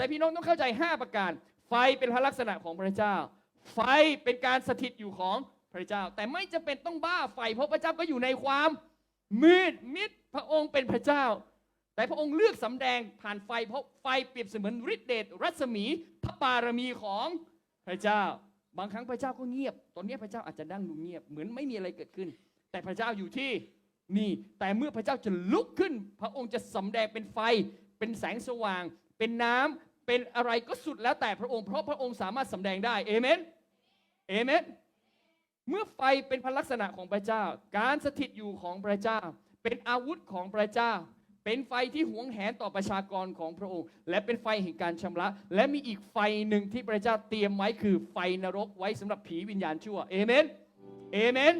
แต่พี่น้องต้องเข้าใจ 5 ประการ ไฟเป็นพระลักษณะของพระเจ้า ไฟเป็นการสถิตอยู่ของพระเจ้า แต่ไม่จะเป็นต้องบ้าไฟ เพราะพระเจ้าก็อยู่ในความมืดมิดพระองค์เป็นพระเจ้า แต่พระองค์เลือกสำแดงผ่านไฟ เพราะไฟเปรียบเสมือนฤทธิเดชรัศมีพระบารมีของพระเจ้า บางครั้งพระเจ้าก็เงียบ ตอนนี้พระเจ้าอาจจะดั้งดูเงียบเหมือนไม่มีอะไรเกิดขึ้น แต่พระเจ้าอยู่ที่นี่แต่เมื่อพระเจ้าจะลุกขึ้น พระองค์จะสำแดงเป็นไฟ เป็นแสงสว่าง เป็นน้ำ เป็นอะไรก็สุดแล้วแต่พระองค์เพราะพระองค์สามารถสำแดงได้เอเมนเอเมนเมื่อไฟเป็นพลักษณะของพระเจ้า การสถิตอยู่ของพระเจ้า เป็นอาวุธของพระเจ้า เป็นไฟที่หวงแหนต่อประชากรของพระองค์ และเป็นไฟแห่งการชำระ และมีอีกไฟหนึ่งที่พระเจ้าเตรียมไว้คือไฟนรกไว้สำหรับผีวิญญาณชั่วเอเมนเอเมน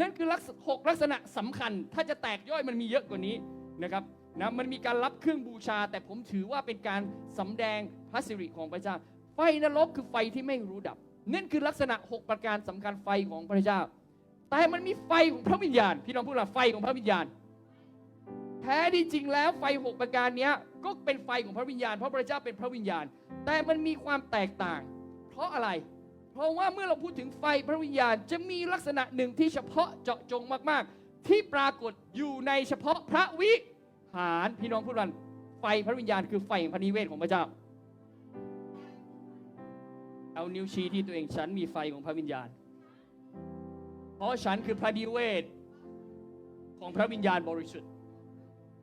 นั่นคือลักษหกลักษณะสำคัญถ้าจะแตกย่อยมันมีเยอะกว่านี้นะครับ นะมันมีการรับเครื่องบูชา แต่ผมถือว่าเป็นการสำแดงพระสิริของพระเจ้า ไฟนรกคือไฟที่ไม่รู้ดับนั่นคือลักษณะ 6 ประการสำคัญไฟของพระเจ้า แต่มันมีไฟของพระวิญญาณ พี่น้องพูดว่าไฟของพระวิญญาณ แท้ที่จริงแล้วไฟ 6 ประการนี้ก็เป็นไฟของพระวิญญาณ เพราะพระเจ้าเป็นพระวิญญาณ แต่มันมีความแตกต่าง เพราะอะไร เพราะว่าเมื่อเราพูดถึงไฟพระวิญญาณจะมีลักษณะหนึ่งที่เฉพาะเจาะจงมาก ๆ ที่ปรากฏอยู่ในเฉพาะพระวิ หาร พี่น้องพูดว่าไฟพระวิญญาณคือไฟแห่งพระนิเวศของพระเจ้า เอานิ้วชี้ที่ตัวเองฉันมีไฟของพระวิญญาณ เพราะฉันคือพระนิเวศ ของพระวิญญาณบริสุทธิ์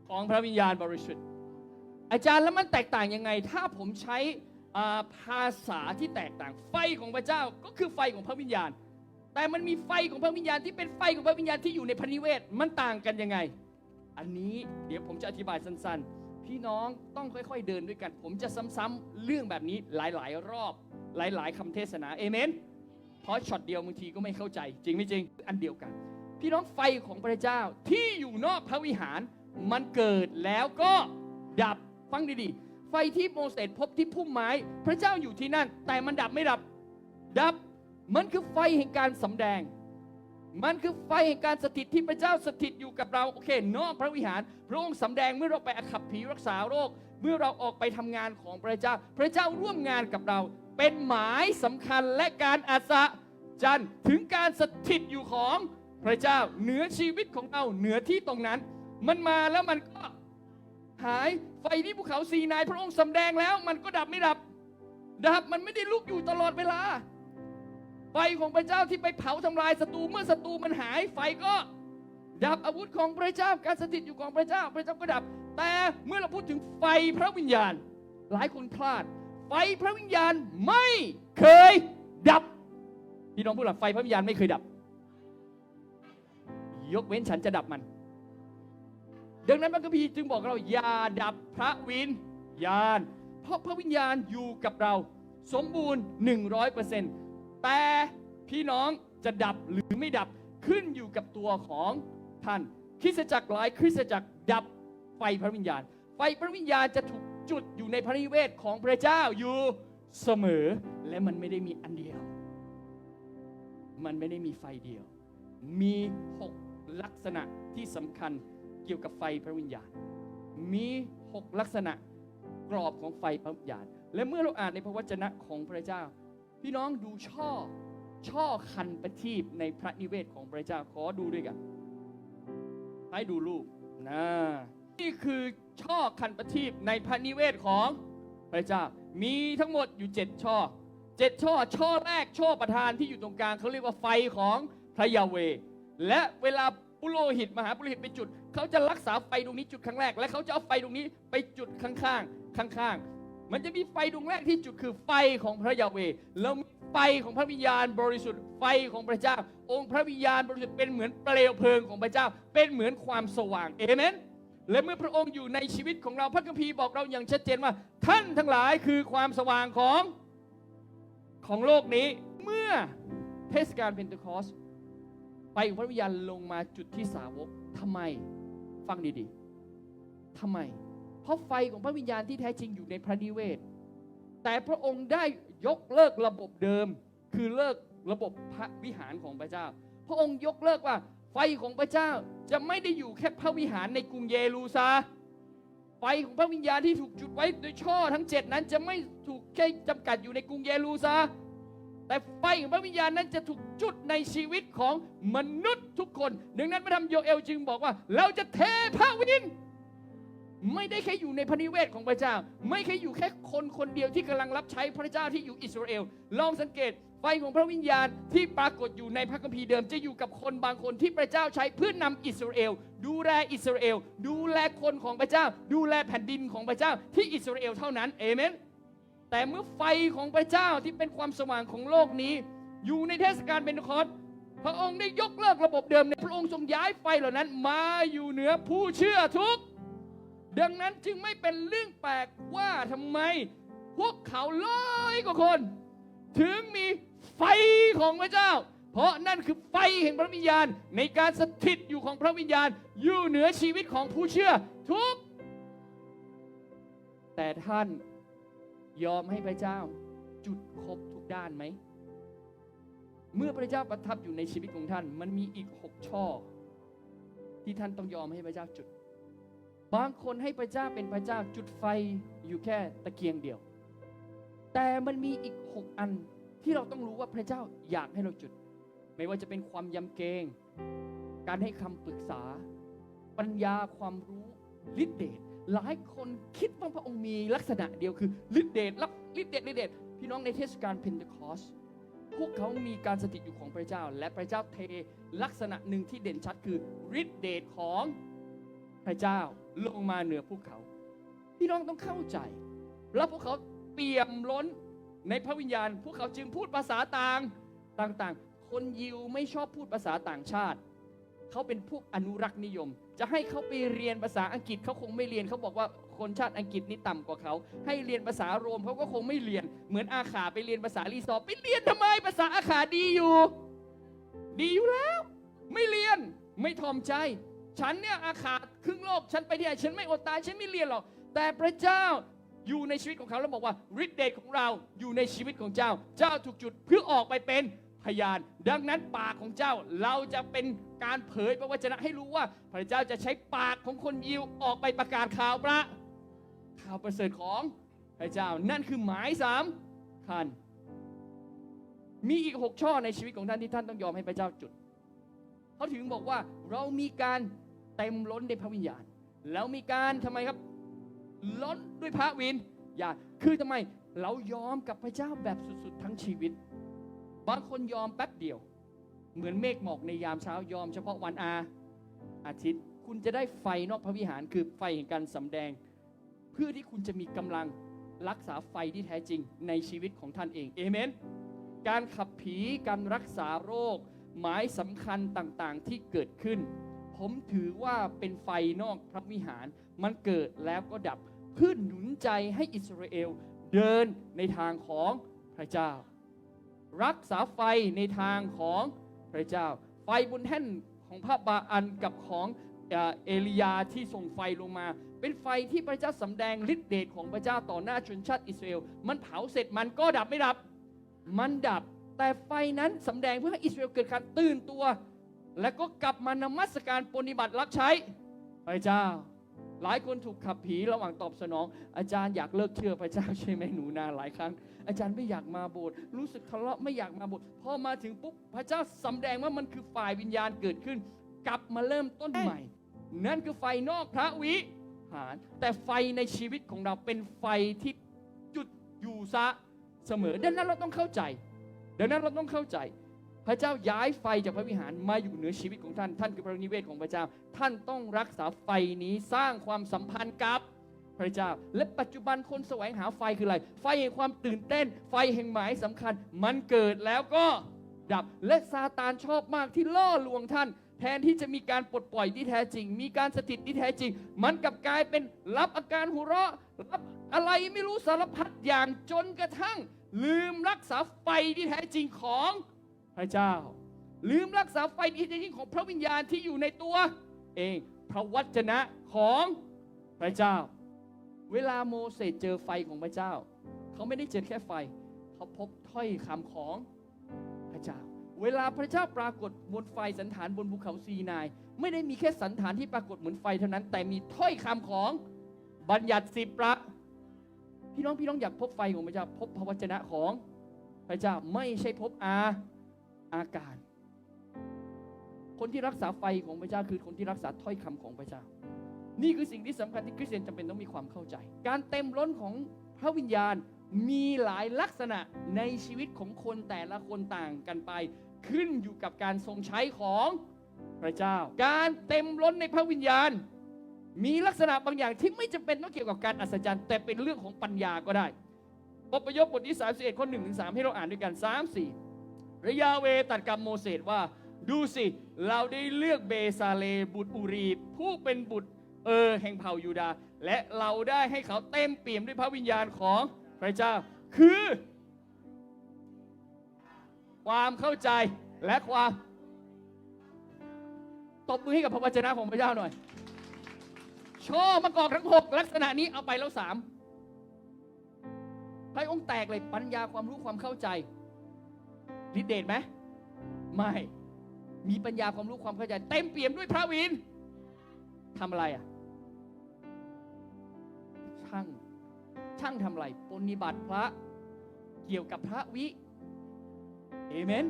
ของพระวิญญาณบริสุทธิ์ อาจารย์แล้วมันแตกต่างยังไง ถ้าผมใช้ภาษาที่แตกต่างไฟของพระเจ้าก็คือไฟของพระวิญญาณ แต่มันมีไฟของพระวิญญาณที่เป็นไฟของพระวิญญาณที่อยู่ในพระนิเวศมันต่างกันยังไง อันนี้เดี๋ยวผมจะอธิบายสั้นๆ พี่น้องต้องค่อยๆเดินด้วยกัน ผมจะซ้ำๆเรื่องแบบนี้หลายๆ รอบหลาย ๆคำเทศนาเอเมนเพราะช็อตเดียวบางทีก็ไม่เข้าใจ จริงไม่จริงอันเดียวกัน พี่น้องไฟของพระเจ้าที่อยู่นอกพระวิหาร มันเกิดแล้วก็ดับฟังดีๆ ไฟที่โมเสสพบที่พุ่มไม้ พระเจ้าอยู่ที่นั่น แต่มันดับไม่ดับ ดับมันคือไฟแห่งการสำแดง มันคือไฟแห่งการสถิตที่พระเจ้าสถิตอยู่กับเราโอเคนอกพระวิหารพระองค์สำแดงเมื่อเราไปอขับผีรักษาโรค เมื่อเราออกไปทำงานของพระเจ้า พระเจ้าร่วมงานกับเรา เป็นหมายสำคัญและการอาศจันถึงการสถิตอยู่ของพระเจ้าเหนือชีวิตของเราเหนือที่ตรงนั้น มันมาแล้วมันก็หายไฟที่ภูเขาซีนายพระองค์สำแดงแล้ว มันก็ดับไม่ดับดับมันไม่ได้ลุกอยู่ตลอดเวลา ไฟของพระเจ้าที่ไปเผาทำลายศัตรูเมื่อศัตรูมันหาย ไฟก็ดับอาวุธของพระเจ้าการสถิตอยู่ของพระเจ้า พระเจ้าก็ดับ แต่เมื่อเราพูดถึงไฟพระวิญญาณ หลายคนพลาด ไฟพระวิญญาณไม่เคยดับพี่น้องพูดหลัไฟพระวิญญาณไม่เคยดับ ยกเว้นฉันจะดับมัน ดังนั้นพระคัมภีร์จึงบอกเราอย่าดับพระวิญญาณ เพราะพระวิญญาณอยู่กับเรา สมบูรณ์100% แต่พี่น้องจะดับหรือไม่ดับขึ้นอยู่กับตัวของท่าน คริสตจักรหลายคริสตจักรดับไฟพระวิญญาณ ไฟพระวิญญาณจะถูกจุดอยู่ในพระนิเวศของพระเจ้าอยู่เสมอและมันไม่ได้มีอันเดียว มันไม่ได้มีไฟเดียว มีหกลักษณะที่สำคัญเกี่ยวกับไฟพระวิญญาณ มีหกลักษณะกรอบของไฟพระวิญญาณ และเมื่อเราอ่านในพระวจนะของพระเจ้า พี่น้องดูช่อ ช่อคันประทีปในพระนิเวศของพระเจ้าขอดูด้วยกัน ให้ดูรูปนะนี่คือช่อคันประทีปในพระนิเวศของพระเจ้า มีทั้งหมดอยู่เจ็ดช่อเจ็ดช่อ ช่อแรกช่อประธานที่อยู่ตรงกลางเขาเรียกว่าไฟของพระยาเว และเวลาปุโรหิตมหาปุโรหิตไปจุด เขาจะรักษาไฟดวงนี้จุดครั้งแรก และเขาจะเอาไฟดวงนี้ไปจุดข้างๆข้างๆ มันจะมีไฟดวงแรกที่จุดคือไฟของพระยาเวแล้วไฟของพระวิญญาณบริสุทธิ์ไฟของพระเจ้า องค์พระวิญญาณบริสุทธิ์เป็นเหมือนเปลวเพลิงของพระเจ้า เป็นเหมือนความสว่างเอเมนและเมื่อพระองค์อยู่ในชีวิตของเราพระคัมภีร์บอกเราอย่างชัดเจนว่า ท่านทั้งหลายคือความสว่างของของโลกนี้ เมื่อเทศกาลเพนเทคอสไฟของพระวิญญาณลงมาจุดที่สาวกทำไม ฟังดีๆทำไม เพราะไฟของพระวิญญาณที่แท้จริงอยู่ในพระนิเวศ แต่พระองค์ได้ยกเลิกระบบเดิม คือเลิกระบบพระวิหารของพระเจ้า พระองค์ยกเลิกว่า ไฟของพระเจ้าจะไม่ได้อยู่แค่พระวิหารในกรุงเยรูซาไฟของพระวิญญาณที่ถูกจุดไว้โดยช่อทั้งเจ็ดนั้นจะไม่ถูกแค่จำกัดอยู่ในกรุงเยรูซาแต่ไฟของพระวิญญาณนั้นจะถูกจุดในชีวิตของมนุษย์ทุกคน ดังนั้นพระธรรมโยเอลจึงบอกว่า เราจะเทพระวิญญาณ ไม่ได้แค่อยู่ในพระนิเวศของพระเจ้า ไม่แค่อยู่แค่คนคนเดียวที่กำลังรับใช้พระเจ้าที่อยู่อิสราเอลลองสังเกตไฟของพระวิญญาณที่ปรากฏอยู่ในพระคัมภีร์เดิม จะอยู่กับคนบางคนที่พระเจ้าใช้เพื่อนำอิสราเอลดูแลอิสราเอลดูแลคนของพระเจ้า ดูแลแผ่นดินของพระเจ้าที่อิสราเอลเท่านั้นเอเมนแต่เมื่อไฟของพระเจ้าที่เป็นความสว่างของโลกนี้ อยู่ในเทศกาลเบนคอสพระองค์ได้ยกเลิกระบบเดิมในพระองค์ทรงย้ายไฟเหล่านั้น มาอยู่เหนือผู้เชื่อทุก ดังนั้นจึงไม่เป็นเรื่องแปลกว่าทำไม พวกเขาร้อยกว่าคน ถึงมีไฟของพระเจ้า เพราะนั่นคือไฟแห่งพระวิญญาณ ในการสถิตอยู่ของพระวิญญาณ อยู่เหนือชีวิตของผู้เชื่อ ทุก แต่ท่านยอมให้พระเจ้า จุดครบทุกด้านไหม เมื่อพระเจ้าประทับอยู่ในชีวิตของท่าน มันมีอีกหกช่อ ที่ท่านต้องยอมให้พระเจ้าจุด บางคนให้พระเจ้าเป็นพระเจ้าจุดไฟอยู่แค่ตะเกียงเดียว แต่มันมีอีกหกอันที่เราต้องรู้ว่าพระเจ้าอยากให้เราจุด ไม่ว่าจะเป็นความยำเกรงการให้คำปรึกษา ปัญญาความรู้ฤทธิเดชหลายคนคิดว่าพระองค์มีลักษณะเดียวคือฤทธิเดชลักฤทธิเดชฤทธิเดชพี่น้องในเทศกาลเพนเทคอสพวกเขามีการสถิตอยู่ของพระเจ้า และพระเจ้าเทลักษณะหนึ่งที่เด่นชัดคือฤทธิเดชของพระเจ้า ลงมาเหนือพวกเขา พี่น้องต้องเข้าใจ แล้วพวกเขาเปี่ยมล้นในพระวิญญาณ พวกเขาจึงพูดภาษาต่างต่างๆ คนยิวไม่ชอบพูดภาษาต่างชาติ เขาเป็นพวกอนุรักษ์นิยม จะให้เขาไปเรียนภาษาอังกฤษเขาคงไม่เรียนเขาบอกว่าคนชาติอังกฤษนี่ต่ำกว่าเขา ให้เรียนภาษาโรมเขาก็คงไม่เรียน เหมือนอาขาไปเรียนภาษาลีซอร์ไปเรียนทำไมภาษาอาขาดีอยู่ ดีอยู่แล้ว ไม่เรียนไม่ทอมใจ ฉันเนี่ยอาขา ครึ่งโลกฉันไปที่ไหนฉันไม่อดตายฉันไม่เรียนหรอกแต่พระเจ้าอยู่ในชีวิตของเขาแล้วบอกว่าฤทธิ์เดชของเราอยู่ในชีวิตของเจ้า เจ้าถูกจุดเพื่อออกไปเป็นพยาน ดังนั้นปากของเจ้าเราจะเป็นการเผยพระวจนะให้รู้ว่า พระเจ้าจะใช้ปากของคนยิวออกไปประกาศข่าวพระข่าวประเสริฐของพระเจ้านั่นคือหมายสามคันมีอีกหกช่อในชีวิตของท่านที่ท่านต้องยอมให้พระเจ้าจุด เขาถึงบอกว่าเรามีการ เต็มล้นในพระวิญญาณ แล้วมีการทำไมครับ ล้นด้วยพระวิญญาณคือทำไมเรายอมกับพระเจ้าแบบสุดๆ ทั้งชีวิต บางคนยอมแป๊บเดียว เหมือนเมฆหมอกในยามเช้ายอมเฉพาะวันอาอาทิตย์ คุณจะได้ไฟนอกพระวิหารคือไฟแห่งการสำแดง เพื่อที่คุณจะมีกำลังรักษาไฟที่แท้จริงในชีวิตของท่านเองเอเมน การขับผีการรักษาโรค หมายสำคัญต่างๆที่เกิดขึ้น ผมถือว่าเป็นไฟนอกพระวิหาร มันเกิดแล้วก็ดับเพื่อหนุนใจให้อิสราเอลเดินในทางของพระเจ้า รักษาไฟในทางของพระเจ้า ไฟบนแท่นของพระบาอันกับของเอลียาที่ส่งไฟลงมา เป็นไฟที่พระเจ้าสำแดงฤทธิเดชของพระเจ้าต่อหน้าชนชาติอิสราเอลมันเผาเสร็จมันก็ดับไม่ดับ มันดับแต่ไฟนั้นสำแดงเพื่อให้อิสราเอลเกิดการตื่นตัว และก็กลับมานมัสการปฏิบัติรับใช้พระเจ้า หลายคนถูกขับผีระหว่างตอบสนอง อาจารย์อยากเลิกเชื่อพระเจ้าใช่ไหมหนูนาหลายครั้ง อาจารย์ไม่อยากมาโบสถ์รู้สึกทะเลาะไม่อยากมาโบสถ์พอมาถึงปุ๊บพระเจ้าสำแดงว่ามันคือฝ่ายวิญญาณเกิดขึ้น กลับมาเริ่มต้นใหม่ นั่นคือไฟนอกพระวิหาร แต่ไฟในชีวิตของเราเป็นไฟที่จุดอยู่ซะเสมอดังนั้นเราต้องเข้าใจดังนั้นเราต้องเข้าใจพ ระเจ้าย้ายไฟจากพระวิหารมาอยู่เหนือชีวิตของท่าน ท่านคือพระนิเวศของพระเจ้า ท่านต้องรักษาไฟนี้สร้างความสัมพันธ์กับพระเจ้า และปัจจุบันคนแสวงหาไฟคืออะไร ไฟแห่งความตื่นเต้น ไฟแห่งหมายสำคัญ มันเกิดแล้วก็ดับ และซาตานชอบมากที่ล่อลวงท่าน แทนที่จะมีการปลดปล่อยที่แท้จริง มีการสถิตที่แท้จริง มันกลับกลายเป็นรับอาการหัวเราะ รับอะไรไม่รู้สารพัดอย่างจนกระทั่ง ลืมรักษาไฟที่แท้จริงของ พระเจ้า ลืมรักษาไฟที่แท้จริงของพระวิญญาณที่อยู่ในตัว เองพระวจนะของพระเจ้า เวลาโมเสสเจอไฟของพระเจ้า เขาไม่ได้เจอแค่ไฟ เขาพบถ้อยคำของพระเจ้า เวลาพระเจ้าปรากฏบนไฟสันฐานบนภูเขาซีนาย ไม่ได้มีแค่สันฐานที่ปรากฏเหมือนไฟเท่านั้น แต่มีถ้อยคำของบัญญัติสิบประพี่น้องพี่น้องอยากพบไฟของพระเจ้า พบพระวจนะของพระเจ้าไม่ใช่พบอา อากาศ คนที่รักษาไฟของพระเจ้าคือคนที่รักษาถ้อยคำของพระเจ้า นี่คือสิ่งที่สำคัญที่คริสเตียนจำเป็นต้องมีความเข้าใจ การเต็มล้นของพระวิญญาณมีหลายลักษณะในชีวิตของคนแต่ละคนต่างกันไป ขึ้นอยู่กับการทรงใช้ของพระเจ้า การเต็มล้นในพระวิญญาณ มีลักษณะบางอย่างที่ไม่จำเป็นต้องเกี่ยวกับการอัศจรรย์แต่เป็นเรื่องของปัญญาก็ได้อพยพบทที่31ข้อ1ถึง3ให้เราอ่านด้วยกัน 3 4 ระยาเวตัดกับโมเสสว่า ดูสิ เราได้เลือกเบซาเลบุตรอูรี ผู้เป็นบุตรเออแห่งเผ่ายูดาห์และเราได้ให้เขาเต็มเปี่ยมด้วยพระวิญญาณของพระเจ้า คือ ความเข้าใจและความตบมือให้กับพระวจนะของพระเจ้าหน่อย ช่อมะกอกทั้งหกลักษณะนี้เอาไปแล้วสามพระองค์แตกเลยปัญญาความรู้ความเข้าใจ ฤทธิเดชไหมไม่ มีปัญญาความรู้ความเข้าใจ เต็มเปี่ยมด้วยพระวินทำอะไรอะ ช่าง ช่างทำอะไรปฏิบัติพระเกี่ยวกับพระวิ เอเมน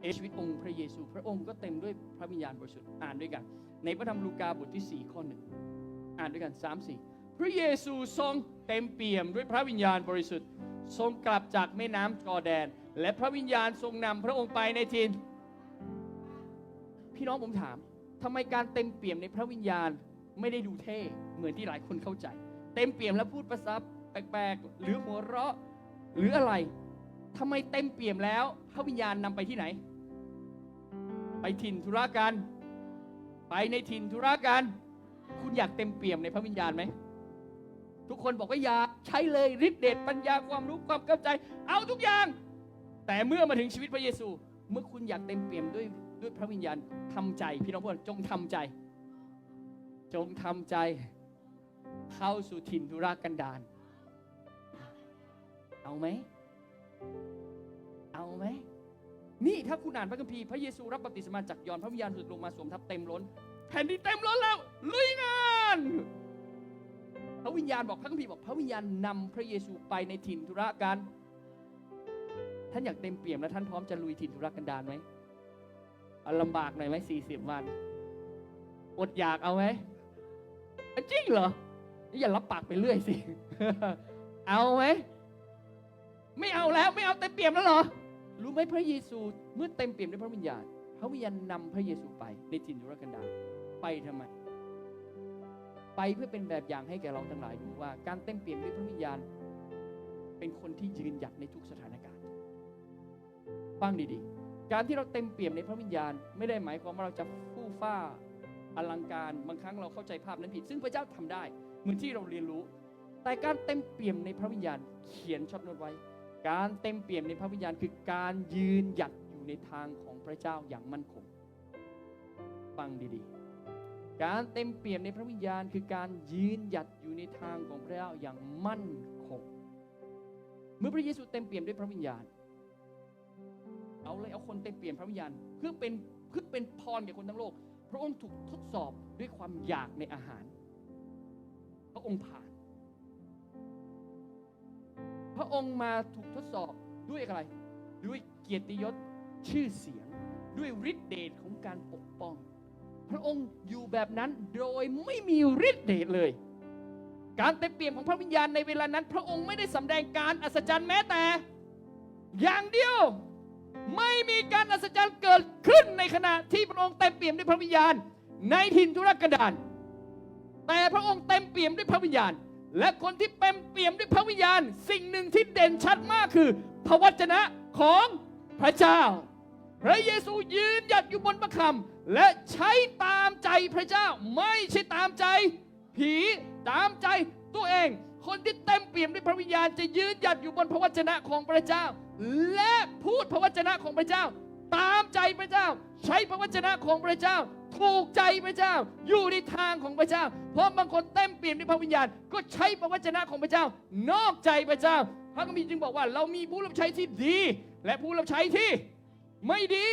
เอชีวิตองค์พระเยซู พระองค์ก็เต็มด้วยพระวิญญาณบริสุทธิ์อ่านด้วยกัน ในพระธรรมลูกาบทที่ 4 ข้อหนึ่งอ่านด้วยกัน 3 4 พระเยซูทรงเต็มเปี่ยมด้วยพระวิญญาณบริสุทธิ์ ทรงกลับจากแม่น้ำจอแดน และพระวิญญาณทรงนำพระองค์ไปในทิน พี่น้องผมถามทำไมการเต็มเปี่ยมในพระวิญญาณไม่ได้ดูเท่เหมือนที่หลายคนเข้าใจ เต็มเปี่ยมแล้วพูดภาษาแปลกๆ หรือหัวเราะหรืออะไรทำไมเต็มเปี่ยมแล้วพระวิญญาณนำไปที่ไหน ไปถิ่นธุระกัน ไปในถิ่นธุระกัน คุณอยากเต็มเปี่ยมในพระวิญญาณไหมทุกคนบอกว่าอยากใช้เลยฤทธิเดชปัญญาความรู้ความเข้าใจ เอาทุกอย่าง แต่เมื่อมาถึงชีวิตพระเยซู เมื่อคุณอยากเต็มเปี่ยมด้วยด้วยพระวิญญาณทำใจ พี่น้องพูดจงทำใจ จงทำใจ เข้าสู่ถิ่นธุรกันดารเอาไหม เอาไหม นี่ถ้าคุณอ่านพระคัมภีร์พระเยซูรับบัพติศมาจากยอห์นพระวิญญาณสุดลงมาสวมทับเต็มล้น แผ่นดินเต็มล้นแล้วลุยงานพระวิญญาณบอกพระคัมภีร์บอกพระวิญญาณนำพระเยซูไปในถิ่นธุระกัน ท่านอยากเต็มเปี่ยมและท่านพร้อมจะลุยถิ่นธุรกันดารไหมเอาลำบากหน่อยไหมสี่สิบวันอดอยากเอาไหมจริงเหรออย่ารับปากไปเรื่อยสิ เอาไหมไม่เอาแล้วไม่เอาเต็มเปี่ยมแล้วเหรอ รู้ไหมพระเยซูเมื่อเต็มเปี่ยมด้วยพระวิญญาณ พระวิญญาณนำพระเยซูไปในถิ่นทุรกันดารไปทำไม ไปเพื่อเป็นแบบอย่างให้แก่เราทั้งหลายดูว่า การเต็มเปี่ยมด้วยพระวิญญาณ เป็นคนที่ยืนหยัดในทุกสถานการณ์ ฟังดีๆ การที่เราเต็มเปี่ยมในพระวิญญาณ ไม่ได้หมายความว่าเราจะฟู่ฟ้าอลังการ บางครั้งเราเข้าใจภาพนั้นผิด ซึ่งพระเจ้าทำได้ เหมือนที่เราเรียนรู้ แต่การเต็มเปี่ยมในพระวิญญาณ เขียนช็อตโน้ตไว้ การเต็มเปี่ยมในพระวิญญาณ คือการยืนหยัดอยู่ในทางของพระเจ้าอย่างมั่นคง ฟังดีๆ การเต็มเปี่ยมในพระวิญญาณ คือการยืนหยัดอยู่ในทางของพระเจ้าอย่างมั่นคง เมื่อพระเยซูเต็มเปี่ยมด้วยพระวิญญาณ เอาเลยเอาคนเต็มเปลี่ยมพระวิญญาณเพื่อเป็นเพื่อเป็นพรแก่คนทั้งโลก พระองค์ถูกทดสอบด้วยความอยากในอาหาร พระองค์ผ่าน พระองค์มาถูกทดสอบด้วยอะไร ด้วยเกียรติยศชื่อเสียง ด้วยฤทธิเดชของการปกป้อง พระองค์อยู่แบบนั้นโดยไม่มีฤทธิเดชเลย การเต็มเปี่ยมของพระวิญญาณในเวลานั้น พระองค์ไม่ได้สำแดงการอัศจรรย์แม้แต่ อย่างเดียว ไม่มีการอัศจรรย์เกิดขึ้นในขณะที่พระองค์เต็มเปี่ยมด้วยพระวิญญาณ ในถิ่นทุรกันดารแต่พระองค์เต็มเปี่ยมด้วยพระวิญญาณ และคนที่เต็มเปี่ยมด้วยพระวิญญาณ สิ่งหนึ่งที่เด่นชัดมากคือ พระวจนะของพระเจ้า พระเยซูยืนหยัดอยู่บนพระคำและใช้ตามใจพระเจ้า ไม่ใช่ตามใจ ผีตามใจ คนที่เต็มเปี่ยมด้วยพระวิญญาณจะยืนหยัดอยู่บนพระวจนะของพระเจ้า และพูดพระวจนะของพระเจ้า ตามใจพระเจ้า ใช้พระวจนะของพระเจ้า ถูกใจพระเจ้า อยู่ในทางของพระเจ้า เพราะบางคนเต็มเปี่ยมด้วยพระวิญญาณ ก็ใช้พระวจนะของพระเจ้า นอกใจพระเจ้า พระคัมภีร์จึงบอกว่า เรามีผู้รับใช้ที่ดี และผู้รับใช้ที่ไม่ดี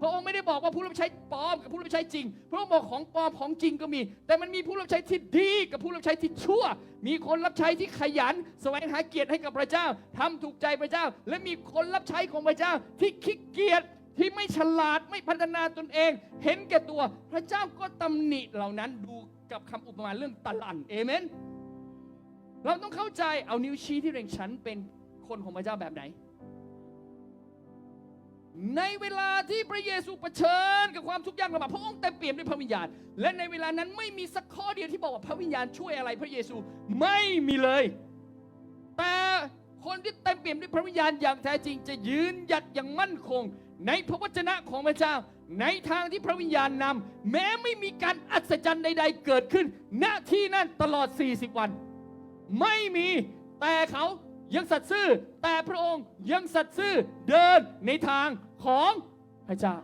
พระองค์ไม่ได้บอกว่าผู้รับใช้ปลอมกับผู้รับใช้จริง พระองค์บอกของปลอมของจริงก็มี แต่มันมีผู้รับใช้ที่ดีกับผู้รับใช้ที่ชั่ว มีคนรับใช้ที่ขยันแสวงหาเกียรติให้กับพระเจ้าทำถูกใจพระเจ้า และมีคนรับใช้ของพระเจ้าที่ขี้เกียจที่ไม่ฉลาดไม่พัฒนาตนเอง เห็นแก่ตัว พระเจ้าก็ตำหนิเหล่านั้นดูกับคำอุปมาเรื่องตะลันเอเมนเราต้องเข้าใจเอานิ้วชี้ที่เร่งฉันเป็นคนของพระเจ้าแบบไหน ในเวลาที่พระเยซูเผชิญกับความทุกข์ยากลำบากพระองค์เต็มเปี่ยมด้วยพระวิญญาณ และในเวลานั้นไม่มีสักข้อเดียวที่บอกว่าพระวิญญาณช่วยอะไรพระเยซูไม่มีเลย แต่คนที่เต็มเปี่ยมด้วยพระวิญญาณอย่างแท้จริง จะยืนหยัดอย่างมั่นคง ในพระวจนะของพระเจ้า ในทางที่พระวิญญาณนำแม้ไม่มีการอัศจรรย์ใด ๆ เกิดขึ้น ณที่นั่นตลอด 40 วัน ไม่มีแต่เขา ยังสัตย์ซื่อแต่พระองค์ยังสัตย์ซื่อเดินในทางของพระเจ้า